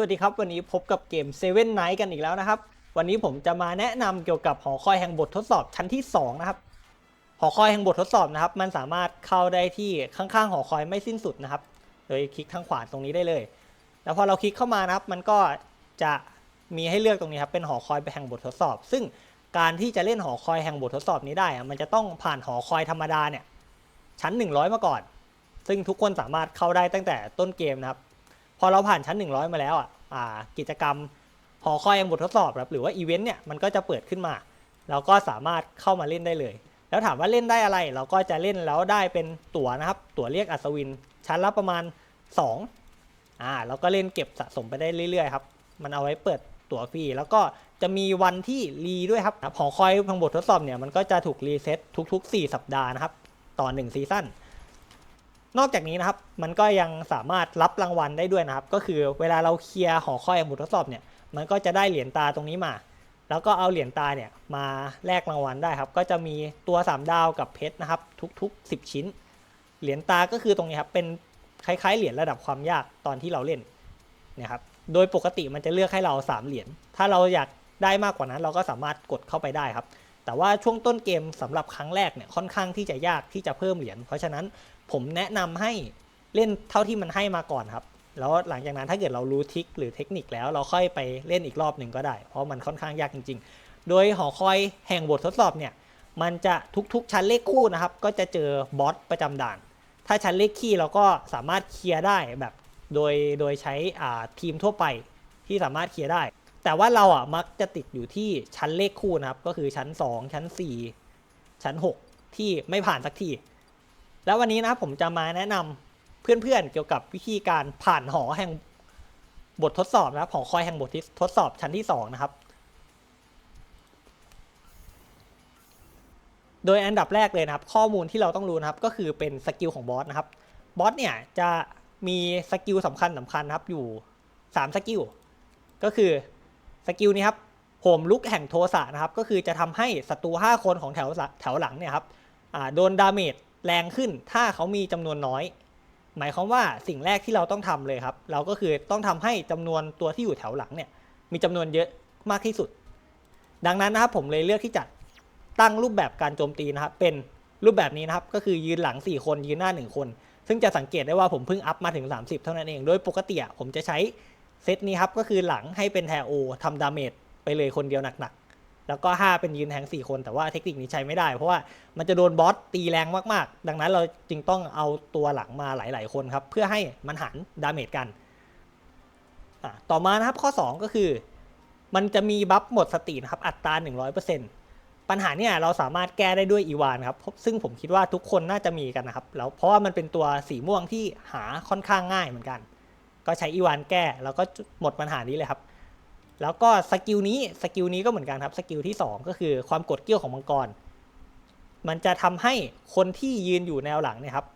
สวัสดีครับ วันนี้พบกับเกม Seven Night กันอีกแล้วนะครับ วันนี้ผมจะมาแนะนำเกี่ยวกับหอคอยแห่งบททดสอบชั้นที่ 2 นะครับ หอคอยแห่งบททดสอบนะครับ มันสามารถเข้าได้ที่ข้างๆหอคอยไม่สิ้นสุดนะครับ โดยคลิกทางขวาตรงนี้ได้เลย แล้วพอเราคลิกเข้ามานะครับ มันก็จะมีให้เลือกตรงนี้ครับเป็นหอคอยไปแห่งบททดสอบ ซึ่งการที่จะเล่นหอคอยแห่งบททดสอบนี้ได้ มันจะต้องผ่านหอคอยธรรมดาเนี่ยชั้น 100 มาก่อน ซึ่งทุกคนสามารถเข้าได้ตั้งแต่ต้นเกมนะครับ พอเราผ่านชั้น 100 มาแล้วอะอ่ากิจกรรมหอคอยยังบททดสอบครับหรือว่าอีเวนต์เนี่ยมันก็จะเปิดขึ้นมา เราก็สามารถเข้ามาเล่นได้เลย แล้วถามว่าเล่นได้อะไร เราก็จะเล่นแล้วได้เป็นตั๋วนะครับ ตั๋วเรียกอัศวิน ชั้นละประมาณ2อ่าแล้วก็เล่นเก็บสะสมไปได้เรื่อยๆครับมันเอาไว้เปิดตั๋วฟรีแล้วก็จะมีวันที่รีด้วยครับหอคอยทางบททดสอบเนี่ยมันก็จะถูกรีเซ็ตทุก ๆ 4 สัปดาห์นะครับ ต่อ 1 ซีซั่น นอกจากนี้นะครับมันก็ยังสามารถรับรางวัลได้ด้วยนะครับ ก็คือเวลาเราเคลียร์หอคอยแห่งบททดสอบเนี่ยมันก็จะได้เหรียญตาตรงนี้มา แล้วก็เอาเหรียญตาเนี่ยมาแลกรางวัลได้ครับ ก็จะมีตัว 3 ดาวกับเพชรนะครับ ทุกๆ 10 ชิ้น เหรียญตาก็คือตรงนี้ครับเป็นคล้าย ๆ เหรียญระดับความยากตอนที่เราเล่นนี่ยครับโดยปกติมันจะเลือกให้เรา 3 เหรียญถ้าเราอยากได้มากกว่านั้นเราก็สามารถกดเข้าไปได้ครับแต่ว่าช่วงต้นเกมสำหรับครั้งแรกเนี่ยค่อนข้างที่จะยากที่จะเพิ่มเหรียญเพราะฉะนั้น ผมแนะนำให้เล่นเท่าที่มันให้มาก่อนครับ แล้วหลังจากนั้นถ้าเกิดเรารู้ทิคหรือเทคนิคแล้วเราค่อยไปเล่นอีกรอบหนึ่งก็ได้ เพราะมันค่อนข้างยากจริง ๆ โดยหอคอยแห่งบททดสอบเนี่ยมันจะทุกๆชั้นเลขคู่นะครับ ก็จะเจอบอสประจำด่าน ถ้าชั้นเลขคี่เราก็สามารถเคลียร์ได้แบบโดยโดยใช้ทีมทั่วไปที่สามารถเคลียร์ได้ แต่ว่าเราอะมักจะติดอยู่ที่ชั้นเลขคู่นะครับ ก็คือชั้น 2 ชั้น 4 ชั้น 6 ที่ไม่ผ่านสักที แล้ววันนี้นะครับผมจะมาแนะนำเพื่อนๆเกี่ยวกับวิธีการผ่านหอแห่งบททดสอบนะครับหอคอยแห่งบททดสอบชั้นที่2นะครับ โดยอันดับแรกเลยนะครับ ข้อมูลที่เราต้องรู้นะครับก็คือเป็นสกิลของบอสนะครับบอสเนี่ยจะมีสกิลสำคัญสำคัญนะครับอยู่ 3 สกิลก็คือสกิลนี้ครับโหมลุกแห่งโทสะนะครับ ก็คือจะทำให้ศัตรู5คนของแถวแถวหลังเนี่ยครับโดนดาเมจ แรงขึ้นถ้าเขามีจำนวนน้อย หมายความว่าสิ่งแรกที่เราต้องทำเลยครับ เราก็คือต้องทำให้จำนวนตัวที่อยู่แถวหลังเนี่ยมีจำนวนเยอะมากที่สุด ดังนั้นนะครับผมเลยเลือกที่จะตั้งรูปแบบการโจมตีนะครับเป็นรูปแบบนี้นะครับก็คือยืนหลัง 4 คนยืนหน้า 1 คน ซึ่งจะสังเกตได้ว่าผมเพิ่งอัพมาถึง 30 เท่านั้นเอง โดยปกติผมจะใช้เซตนี้ครับก็คือหลังให้เป็นแทโอทำดาเมจไปเลยคนเดียวหนักๆ แล้วก็ 5 เป็นยืนแทง4 คน แต่ว่าเทคนิคนี้ใช้ไม่ได้ เพราะว่ามันจะโดนบอสตีแรงมากๆ ดังนั้นเราจึงต้องเอาตัวหลังมาหลาย ๆ คนครับ เพื่อให้มันหันดาเมจกัน ต่อมานะครับข้อ 2 ก็คือ มันจะมีบัฟหมดสตินะครับ อัตรา 100%ปัญหาเนี่ยเราสามารถแก้ได้ด้วยอีวานครับ ซึ่งผมคิดว่าทุกคนน่าจะมีกันนะครับ แล้วเพราะว่ามันเป็นตัวสีม่วงที่หาค่อนข้างง่ายเหมือนกัน ก็ใช้อีวานแก้แล้วก็หมดปัญหานี้เลยครับ แล้วก็สกิลนี้สกิลนี้ก็เหมือนกันครับสกิลที่ 2 ก็คือความกดเกี้ยวของมังกร มันจะทำให้คนที่ยืนอยู่แนวหลังนี่ยครับ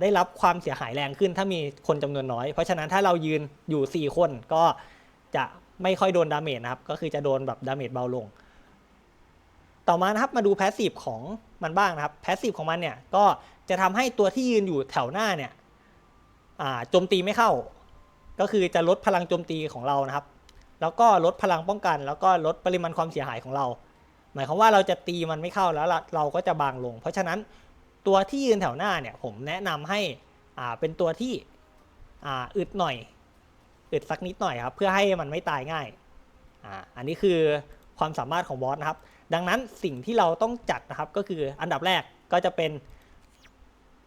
ได้รับความเสียหายแรงขึ้นถ้ามีคนจำนวนน้อย เพราะฉะนั้นถ้าเรายืนอยู่ 4 คนก็จะไม่ค่อยโดนดาเมจนะครับ ก็คือจะโดนแบบดาเมจเบาลง ต่อมานะครับมาดูแพสซีฟของมันบ้างนะครับแพสซีฟของมันเนี่ยก็จะทำให้ตัวที่ยืนอยู่แถวหน้าเนี่ยโจมตีไม่เข้า ก็คือจะลดพลังโจมตีของเรานะครับ แล้วก็ลดพลังป้องกัน แล้วก็ลดปริมาณความเสียหายของเรา หมายความว่าเราจะตีมันไม่เข้าแล้วเราเราก็จะบางลง เพราะฉะนั้นตัวที่ยืนแถวหน้าเนี่ยผมแนะนำให้อ่าเป็นตัวที่อ่าอึดหน่อยอึดสักนิดหน่อยครับเพื่อให้มันไม่ตายง่ายอ่าอันนี้คือความสามารถของบอสนะครับ ดังนั้นสิ่งที่เราต้องจัดนะครับก็คืออันดับแรกก็จะเป็น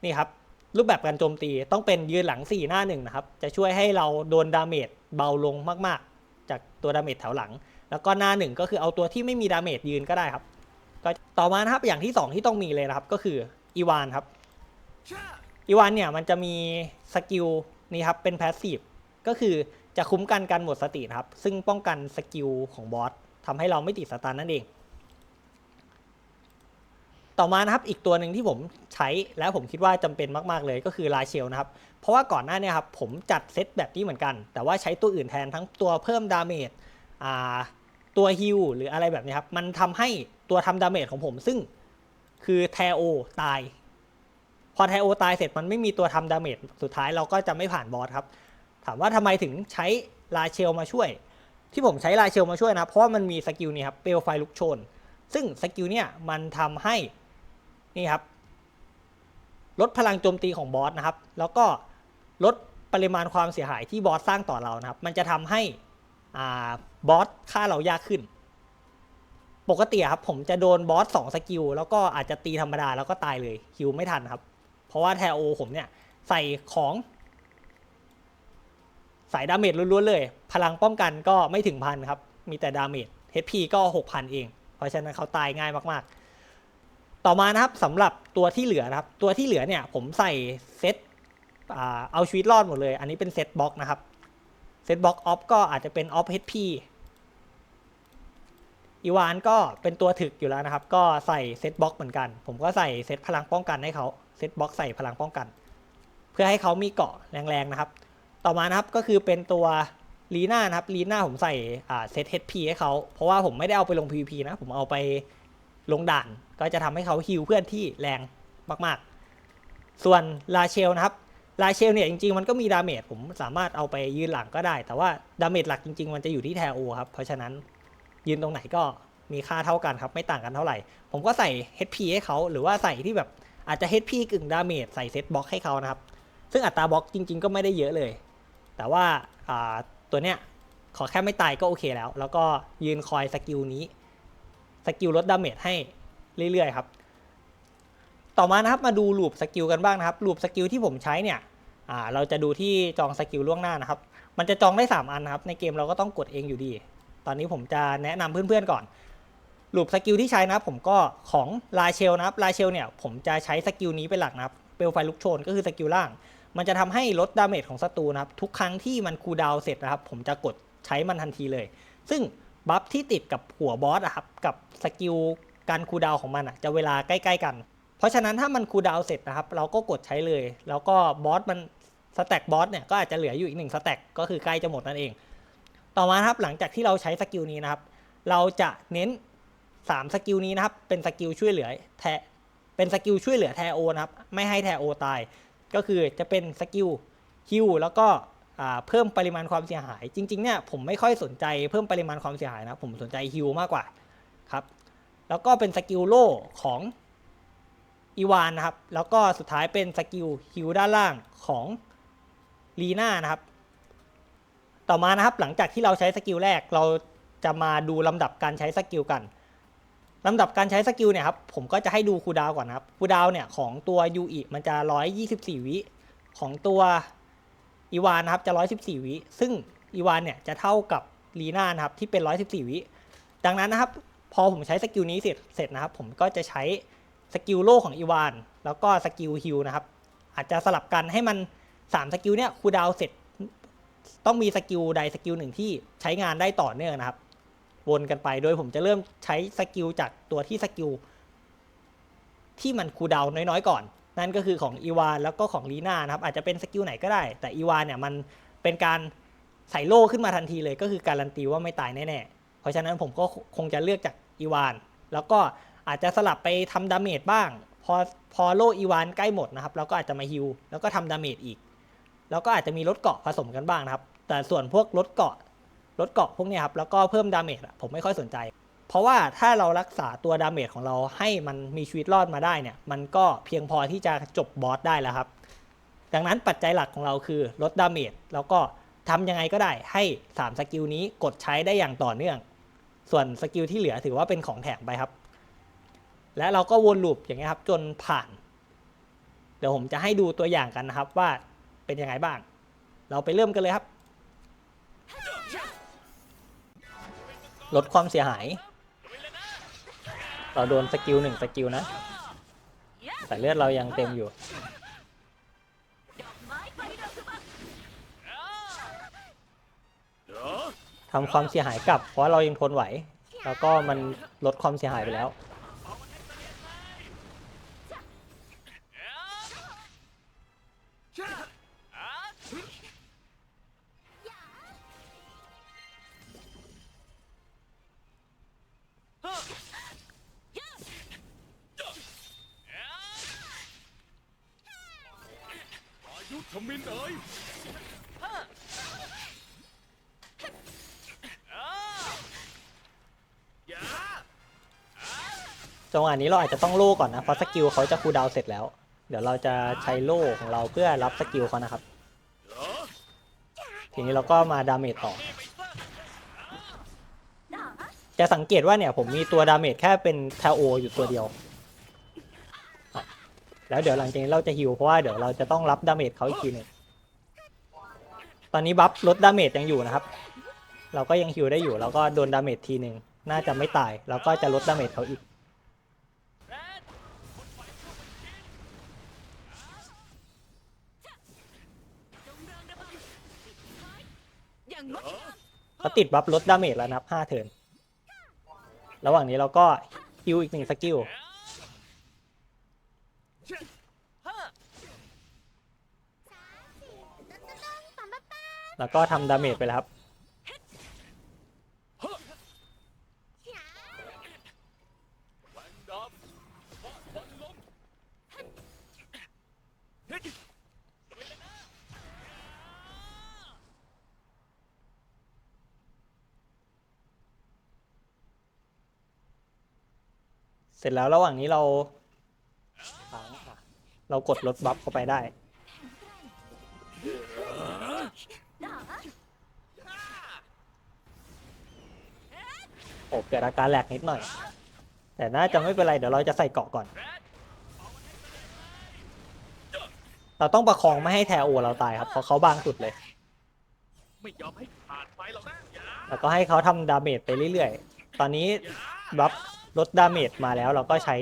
นี่ครับรูปแบบการโจมตีต้องเป็นยืนหลัง 4 หน้าหนึ่งนะครับ จะช่วยให้เราโดนดาเมจเบาลงมาก ๆ จากตัวดาเมจแถวหลัง แล้วก็หน้าหนึ่งก็คือเอาตัวที่ไม่มีดาเมจยืนก็ได้ครับ ก็ต่อมานะครับอย่างที่ 2 ที่ต้องมีเลยนะครับ ก็คืออีวานครับอีวานเนี่ยมันจะมีสกิลนี่ครับเป็นแพสซีฟก็คือจะคุ้มกันการหมดสตินะครับ ซึ่งป้องกันสกิลของบอสทำให้เราไม่ติดสตาร์นั่นเอง ต่อมานะครับอีกตัวหนึ่งที่ผมใช้แล้วผมคิดว่าจำเป็นมาก ๆ เลยก็คือลาเชลนะครับ เพราะว่าก่อนหน้านี้ครับผมจัดเซตแบบนี้เหมือนกัน แต่ว่าใช้ตัวอื่นแทนทั้งตัวเพิ่มดาเมจอ่าตัวฮิลหรืออะไรแบบนี้ครับ มันทำให้ตัวทำดาเมจของผมซึ่งคือแทโอตาย พอแทโอตายเสร็จมันไม่มีตัวทำดาเมจสุดท้ายเราก็จะไม่ผ่านบอสครับ ถามว่าทำไมถึงใช้ลาเชลมาช่วย ที่ผมใช้ลาเชลมาช่วยนะเพราะว่ามันมีสกิลนี้ครับเปลวไฟลุกโชน ซึ่งสกิลเนี่ยมันทำให้ นี่ครับ ลดพลังโจมตีของบอสนะครับ แล้วก็ลดปริมาณความเสียหายที่บอสสร้างต่อเรานะครับ มันจะทำให้อ่าบอสฆ่าเรายากขึ้น ปกติครับผมจะโดนบอสสองสกิลแล้วก็อาจจะตีธรรมดาแล้วก็ตายเลยฮิวไม่ทันครับ เพราะว่าแทโอผมเนี่ยใส่ของสายดาเมจล้วนๆเลย พลังป้องกันก็ไม่ถึงพันครับ มีแต่ดาเมจ HP ก็หกพันเอง เพราะฉะนั้นเขาตายง่ายมากๆ ต่อมานะครับสำหรับตัวที่เหลือนะครับ ตัวที่เหลือเนี่ยผมใส่เซตเอาชีวิตรอดหมดเลย อันนี้เป็นเซตบล็อกนะครับเซตบล็อกออฟก็อาจจะเป็นออฟ HP อีวานก็เป็นตัวถึกอยู่แล้วนะครับ ก็ใส่เซตบล็อกเหมือนกัน ผมก็ใส่เซตพลังป้องกันให้เขาเซตบล็อกใส่พลังป้องกัน เพื่อให้เขามีเกาะแรงๆนะครับ ต่อมานะครับก็คือเป็นตัวลีน่านะครับลีน่าผมใส่อ่าเซต HP ให้เขาเพราะว่าผมไม่ได้เอาไปลง PVP นะผมเอาไป ลงด่านก็จะทำให้เขาฮิวเพื่อนที่แรงมากๆ ส่วนลาเชลนะครับลาเชลเนี่ยจริงๆมันก็มีดาเมจผมสามารถเอาไปยืนหลังก็ได้ แต่ว่าดาเมจหลักจริง ๆ มันจะอยู่ที่แทโอครับเพราะฉะนั้นยืนตรงไหนก็มีค่าเท่ากันครับไม่ต่างกันเท่าไหร่ ผมก็ใส่ HP ให้เขาหรือว่าใส่ที่แบบอาจจะ HP กึ่งดาเมจใส่เซตบล็อกให้เขานะครับ ซึ่งอัตราบล็อกจริง ๆ ก็ไม่ได้เยอะเลย แต่ว่าอ่าตัวเนี้ยขอแค่ไม่ตายก็โอเคแล้ว แล้วก็ยืนคอยสกิลนี้ สกิลลดดาเมจให้เรื่อยๆครับ ต่อมานะครับมาดูลูปสกิลกันบ้างนะครับลูปสกิลที่ผมใช้เนี่ยเราจะดูที่จองสกิลล่วงหน้านะครับ มันจะจองได้ 3 อันนะครับ ในเกมเราก็ต้องกดเองอยู่ดี ตอนนี้ผมจะแนะนำเพื่อนๆก่อนลูปสกิลที่ใช้นะครับผมก็ของลาเชลนะครับลาเชลเนี่ยผมจะใช้สกิลนี้เป็นหลักนะครับเปลวไฟลุกโชนก็คือสกิลล่าง มันจะทำให้ลดดาเมจของศัตรูนะครับ ทุกครั้งที่มันคูลดาวเสร็จนะครับ ผมจะกดใช้มันทันทีเลย ซึ่ง บัฟที่ติดกับหัวบอสอะครับกับสกิลการคูดาวของมันอะจะเวลาใกล้ๆกัน เพราะฉะนั้นถ้ามันคูดาวเสร็จนะครับเราก็กดใช้เลย แล้วก็บอสมันสแต็กบอสเนี่ยก็อาจจะเหลืออยู่อีกหนึ่งสแต็กก็คือใกล้จะหมดนั่นเอง ต่อมาครับหลังจากที่เราใช้สกิลนี้นะครับ เราจะเน้น 3 สกิลนี้นะครับ เป็นสกิลช่วยเหลือแทเป็นสกิลช่วยเหลือแทโอนะครับ ไม่ให้แทโอตาย ก็คือจะเป็นสกิลฮิวแล้วก็ เพิ่มปริมาณความเสียหาย จริงๆเนี่ยผมไม่ค่อยสนใจเพิ่มปริมาณความเสียหายนะผมสนใจฮิวมากกว่าครับแล้วก็เป็นสกิลโล่ของอีวานนะครับ แล้วก็สุดท้ายเป็นสกิลฮิวด้านล่างของลีน่านะครับ ต่อมานะครับหลังจากที่เราใช้สกิลแรกเราจะมาดูลำดับการใช้สกิลกันลำดับการใช้สกิลเนี่ยครับผมก็จะให้ดูคูดาวก่อนนะครับคูดาวเนี่ยของตัวยูอิมันจะ 124 วิ ของตัว อีวานนะครับจะ 114 วิ ซึ่งอีวานเนี่ยจะเท่ากับลีน่านะครับที่เป็น 114 วิ ดังนั้นนะครับพอผมใช้สกิลนี้เสร็จเสร็จนะครับ ผมก็จะใช้สกิลโล่ของอีวานแล้วก็สกิลฮิลนะครับ อาจจะสลับกันให้มัน 3 สกิลเนี่ยคูดาวเสร็จต้องมีสกิลใดสกิลหนึ่งที่ใช้งานได้ต่อเนื่องนะครับ วนกันไปโดยผมจะเริ่มใช้สกิลจากตัวที่สกิลที่มันคูดาวน้อยๆ ก่อน นั่นก็คือของอีวานแล้วก็ของลีน่านะครับอาจจะเป็นสกิลไหนก็ได้ แต่อีวานเนี่ยมันเป็นการใส่โล่ขึ้นมาทันทีเลยก็คือการันตีว่าไม่ตายแน่ๆ เพราะฉะนั้นผมก็คงจะเลือกจากอีวาน แล้วก็อาจจะสลับไปทำดาเมจบ้าง พอพอโล่อีวานใกล้หมดนะครับเราก็อาจจะมาฮิลแล้วก็ทำดาเมจอีก แล้วก็อาจจะมีลดเกาะผสมกันบ้างนะครับ แต่ส่วนพวกลดเกาะลดเกาะพวกนี้ครับแล้วก็เพิ่มดาเมจผมไม่ค่อยสนใจ เพราะว่าถ้าเรารักษาตัวดาเมจของเราให้มันมีชีวิตรอดมาได้เนี่ย มันก็เพียงพอที่จะจบบอสได้แล้วครับ ดังนั้นปัจจัยหลักของเราคือลดดาเมจแล้วก็ทำยังไงก็ได้ให้ 3 สกิลนี้กดใช้ได้อย่างต่อเนื่อง ส่วนสกิลที่เหลือถือว่าเป็นของแถมไปครับ และเราก็วนลูปอย่างเงี้ครับจนผ่าน เดี๋ยวผมจะให้ดูตัวอย่างกันนะครับว่าเป็นยังไงบ้าง เราไปเริ่มกันเลยครับ ลดความเสียหาย เราโดนสกิลหนึ่งสกิลนะ แต่เลือดเรายังเต็มอยู่ ทำความเสียหายกลับ เพราะเรายังทนไหว แล้วก็มันลดความเสียหายไปแล้ว จังหวะนี้เราอาจจะต้องโล่ก่อนนะเพราะสกิลเขาจะคูลดาวเสร็จแล้ว เดี๋ยวเราจะใช้โล่ของเราเพื่อรับสกิลเขานะครับ ทีนี้เราก็มาดาเมจต่อ จะสังเกตว่าเนี่ยผมมีตัวดาเมจแค่เป็นทาโออยู่ตัวเดียว แล้วเดี๋ยวหลังจากนี้เราจะฮิวเพราะว่าเดี๋ยวเราจะต้องรับดาเมจเขาอีกทีหนึ่งตอนนี้บัฟลดดาเมจยังอยู่นะครับ เราก็ยังฮิวได้อยู่แล้วก็โดนดาเมจทีหนึ่งน่าจะไม่ตาย แล้วก็จะลดดาเมจเขาอีก อย่างงดงามเขาติดบัฟลดดาเมจแล้วนะครับ5เทิร์นระหว่างนี้เราก็ฮิวอีกหนึ่งสกิลแล้วก็ทำดาเมจไปแล้วครับ เสร็จแล้วระหว่างนี้เราค้างอะเรากดลดบัฟเข้าไปได้ โอ้เกิดอาการแหลกนิดหน่อย แต่น่าจะไม่เป็นไร เดี๋ยวเราจะใส่เกาะก่อน เราต้องประคองไม่ให้แทโอเราตายครับ เพราะเขาบางสุดเลย ไม่ยอมให้ผ่านไปหรอกนะอย่าแล้วก็ให้เขาทำดาเมจไปเรื่อยๆ ตอนนี้บัฟ ลดดาเมจมาแล้วเราก็ใช้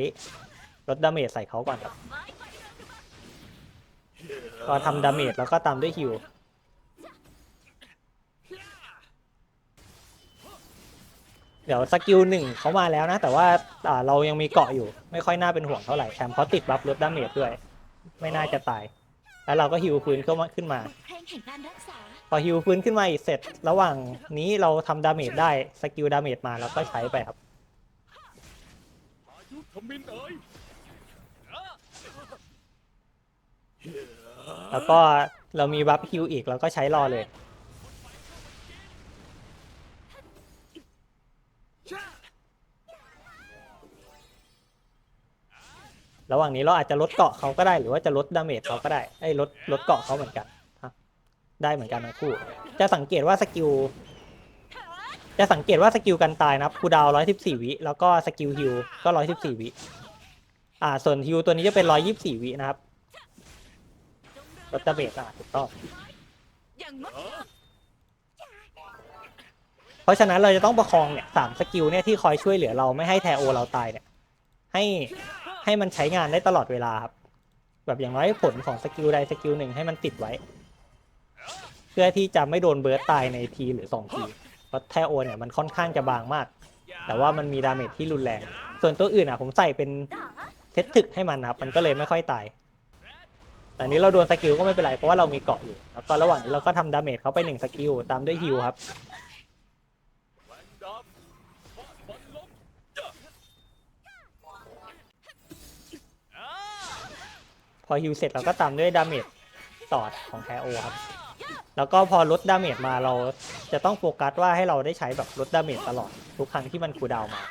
ลดดาเมจใส่เขาก่อนครับก็ทำดาเมจแล้วก็ตามด้วยฮิวเดี๋ยวสกิลหนึ่งเขามาแล้วนะ แต่ว่าอ่าเรายังมีเกาะอยู่ ไม่ค่อยน่าเป็นห่วงเท่าไหร่แถมเขาติดบัฟลดดาเมจด้วย ไม่น่าจะตาย แล้วเราก็ฮิวฟื้นขึ้นมาขึ้นมาพลงแห่งการรักษาพอฮิวฟื้นขึ้นมาอีกเสร็จ ระหว่างนี้เราทำดาเมจได้สกิลดาเมจมาแล้วก็ใช้ไปครับ มินเอ๋ยแล้วก็เรามีบัฟฮิวอีกเราก็ใช้รอเลย ระหว่างนี้เราอาจจะลดเกาะเขาก็ได้ หรือว่าจะลดดาเมจเขาก็ได้ไอ้ลดลดเกาะเขาเหมือนกัน ได้เหมือนกันทั้งคู่ จะสังเกตว่าสกิล จะสังเกตว่าสกิลกันตายนะครับคูดาวร้อยสิบสี่วิ แล้วก็สกิลฮิวก็ร้อยสิบสี่วิ อ่า ส่วนฮิวตัวนี้จะเป็นร้อยยี่สิบสี่วินะครับลดดาเมจอะถูกต้องเพราะฉะนั้นเราจะต้องประคองเนี่ยสามสกิลเนี่ยที่คอยช่วยเหลือเราไม่ให้แทโอเราตายเนี่ย ให้ให้มันใช้งานได้ตลอดเวลาครับ แบบอย่างน้อยผลของสกิลใดสกิลหนึ่งให้มันติดไว้ เพื่อที่จะไม่โดนเบิร์ตตายในทีหรือสองที เพราะแทโอเนี่ยมันค่อนข้างจะบางมาก แต่ว่ามันมีดาเมจที่รุนแรง ส่วนตัวอื่นอะผมใส่เป็นเซตถึกให้มันนะครับมันก็เลยไม่ค่อยตายแต่อันนี้เราโดนสกิลก็ไม่เป็นไรเพราะว่าเรามีเกาะอยู่ แล้วก็ระหว่างนี้เราก็ทำดาเมจเขาไปหนึ่งสกิลตามด้วยฮิลครับแวนดอมฟาดบอลล้มพอฮิวเสร็จเราก็ตามด้วยดาเมจต่อของแทโอครับ แล้วก็พอลดดาเมจมาเราจะต้องโฟกัสว่าให้เราได้ใช้แบบลดดาเมจตลอดทุกครั้งที่มันคูดาวมา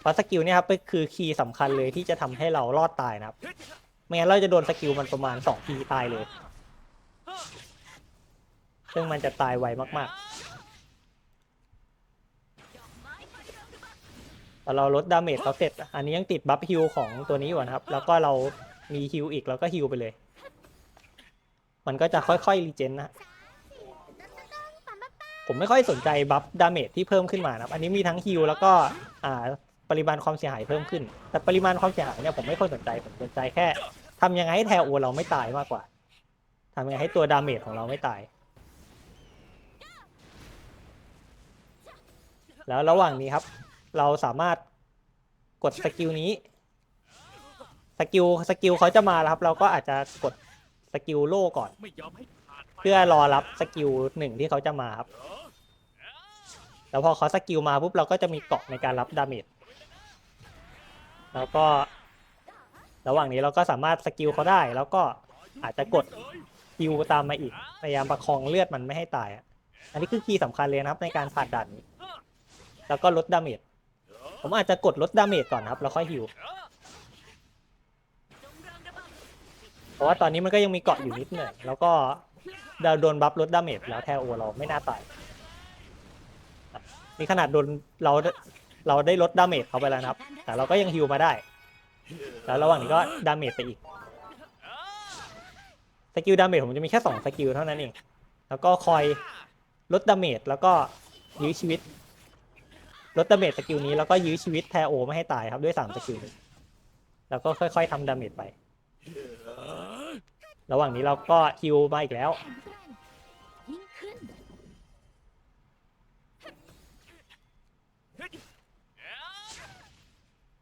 เพราะสกิลเนี่ยครับเป็นคือคีย์สำคัญเลยที่จะทำให้เรารอดตายนะครับไม่งั้นเราจะโดนสกิลมันประมาณ2ทีตายเลย ซึ่งมันจะตายไวมากๆพอเราลดดาเมจเขาเสร็จ อันนี้ยังติดบัฟฮิลของตัวนี้อยู่นะครับ แล้วก็เรามีฮิลอีกเราก็ฮิลไปเลย มันก็จะค่อยๆรีเจนนะ ผมไม่ค่อยสนใจบัฟดาเมจที่เพิ่มขึ้นมานะครับ อันนี้มีทั้งฮิลแล้วก็อ่าปริมาณความเสียหายเพิ่มขึ้น แต่ปริมาณความเสียหายเนี่ยผมไม่ค่อยสนใจ ผมสนใจแค่ทำยังไงให้แทโอเราไม่ตายมากกว่าทำยังไงให้ตัวดาเมจของเราไม่ตาย แล้วระหว่างนี้ครับ เราสามารถกดสกิลนี้ สกิลสกิลเขาจะมาแล้วครับ เราก็อาจจะกด สกิลโล่ก่อน ไม่ยอมให้ผ่านไปเพื่อรอรับสกิลหนึ่งที่เขาจะมาครับแล้วพอเขาสกิลมาปุ๊บเราก็จะมีเกาะในการรับดาเมจ แล้วก็ ระหว่างนี้เราก็สามารถสกิลเขาได้ แล้วก็อาจจะกดฮิวตามมาอีก พยายามประคองเลือดมันไม่ให้ตายอะอันนี้คือคีย์สำคัญเลยนะครับในการผ่านด่านนี้ แล้วก็ลดดาเมจผมอาจจะกดลดดาเมจก่อนนะครับแล้วค่อยฮิวจ ราะว่าตอนนี้มันก็ยังมีเกาะอยู่นิดหน่อยแล้วก็เราโดนบัฟลดดาเมจแล้วแทโอเราไม่น่าตายนี่ขนาดโดนเราเราได้ลดดาเมจเขาไปแล้วนะครับ แต่เราก็ยังฮิวมาได้ แล้วระหว่างนี้ก็ดาเมจไปอีก สกิลดาเมจผมจะมีแค่สองสกิลเท่านั้นเอง แล้วก็คอยลดดาเมจแล้วก็ยื้อชีวิต ลดดาเมจสกิลนี้แล้วก็ยื้อชีวิตแทโอไม่ให้ตายครับด้วยสามสกิล แล้วก็ค่อย ๆทำดาเมจไป ระหว่างนี้เราก็ฮิวมาอีกแล้ว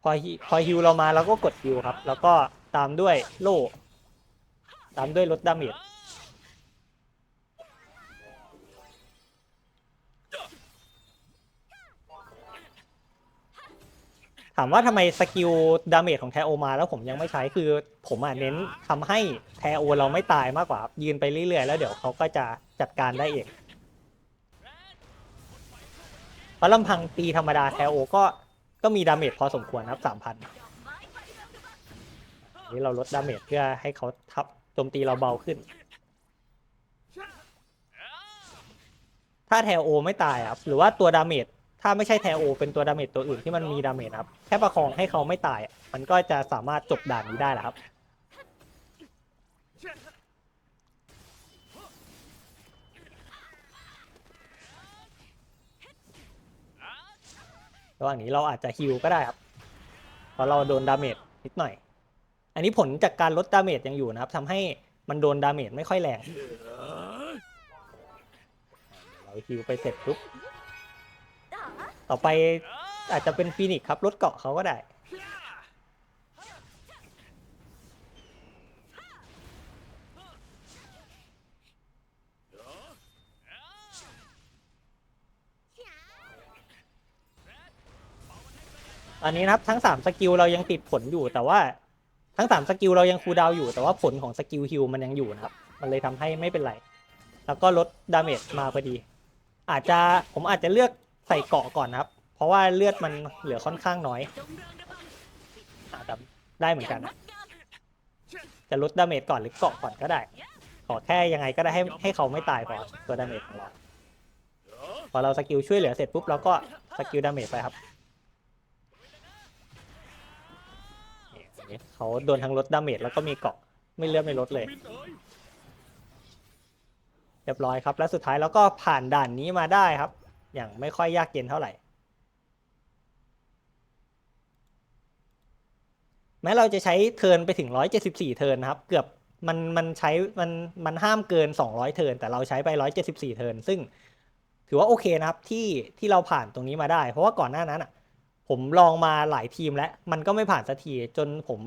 พอพอฮิวเรามาเราก็กดฮิวครับ แล้วก็ตามด้วยโล่ ตามด้วยลดดาเมจามว่าทำไมสกิลดาเมจของแทโอมาแล้วผมยังไม่ใช้คือผมอะเน้นทำให้แทโอเราไม่ตายมากกว่า ยืนไปเรื่อยๆ แล้วเดี๋ยวเขาก็จะจัดการได้เองเพราะลำพังตีธรรมดาแทโอก็ก็มีดาเมจพอสมควรครับสามพันนี่เราลดดาเมจเพื่อให้เขาทับโจมตีเราเบาขึ้น ถ้าแทโอไม่ตายครับหรือว่าตัวดาเมจ ถ้าไม่ใช่แทโอ เป็นตัวดาเมจตัวอื่นที่มันมีดาเมจครับ แค่ประคองให้เขาไม่ตายอะมันก็จะสามารถจบด่านนี้ได้แหละครับ ระหว่างนี้เราอาจจะฮิลก็ได้ครับ เพราะเราโดนดาเมจนิดหน่อย อันนี้ผลจากการลดดาเมจยังอยู่นะครับทำให้มันโดนดาเมจไม่ค่อยแรง เราฮิลไปเสร็จปุ๊บ ต่อไปอาจจะเป็นฟีนิกซ์ครับลดเกาะเขาก็ได้อันนี้นะครับทั้ง 3 สกิลเรายังติดผลอยู่ แต่ว่าทั้ง 3 สกิลเรายังคูลดาวน์อยู่ แต่ว่าผลของสกิลฮิลมันยังอยู่นะครับ มันเลยทำให้ไม่เป็นไร แล้วก็ลดดาเมจมาพอดี อาจจะผมอาจจะเลือก ใส่เกาะก่อนนะครับ เพราะว่าเลือดมันเหลือค่อนข้างน้อยจงเริงระเบิดอาจจะได้เหมือนกันนะจะลดดาเมจก่อนหรือเกาะก่อนก็ได้ ขอแค่ยังไงก็ได้ให้ให้เขาไม่ตายพอตัวดาเมจของเราพอเราสกิลช่วยเหลือเสร็จปุ๊บเราก็สกิลดาเมจไปครับเขาโดนทั้งลดดาเมจแล้วก็มีเกาะไม่เลือดไม่ลดเลย เรียบร้อยครับ และสุดท้ายเราก็ผ่านด่านนี้มาได้ครับ อย่างไม่ค่อยยากเย็นเท่าไหร่ แม้เราจะใช้เทิร์นไปถึง 174 เทิร์นนะครับ เกือบมันมันใช้มันมันห้ามเกิน 200 เทิร์นแต่เราใช้ไป 174 เทิร์นซึ่งถือว่าโอเคนะครับที่ที่เราผ่านตรงนี้มาได้ เพราะว่าก่อนหน้านั้นอะผมลองมาหลายทีมแล้ว มันก็ไม่ผ่านสักทีจนผม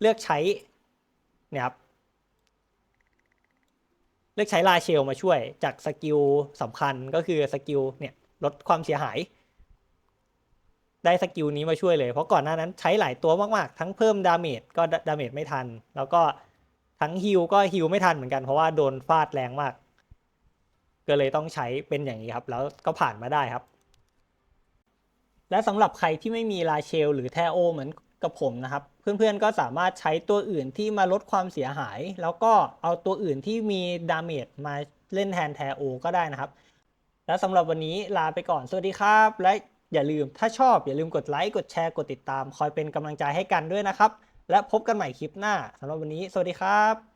เลือกใช้เนี่ยครับ เลือกใช้ลาเชลมาช่วยจากสกิลสำคัญก็คือสกิลเนี่ยลดความเสียหาย ได้สกิลนี้มาช่วยเลย เพราะก่อนหน้านั้นใช้หลายตัวมากๆ ทั้งเพิ่มดาเมจก็ดาเมจไม่ทัน แล้วก็ทั้งฮิลก็ฮิลไม่ทันเหมือนกันเพราะว่าโดนฟาดแรงมาก ก็เลยต้องใช้เป็นอย่างนี้ครับ แล้วก็ผ่านมาได้ครับ และสำหรับใครที่ไม่มีลาเชล หรือแทโอเหมือน กับผมนะครับ เพื่อนๆก็สามารถใช้ตัวอื่นที่มาลดความเสียหาย แล้วก็เอาตัวอื่นที่มีดาเมจมาเล่นแทนแทโอก็ได้นะครับ และสำหรับวันนี้ลาไปก่อน สวัสดีครับ และอย่าลืมถ้าชอบอย่าลืมกดไลค์กดแชร์กดติดตาม คอยเป็นกำลังใจให้กันด้วยนะครับ และพบกันใหม่คลิปหน้าสำหรับวันนี้ สวัสดีครับ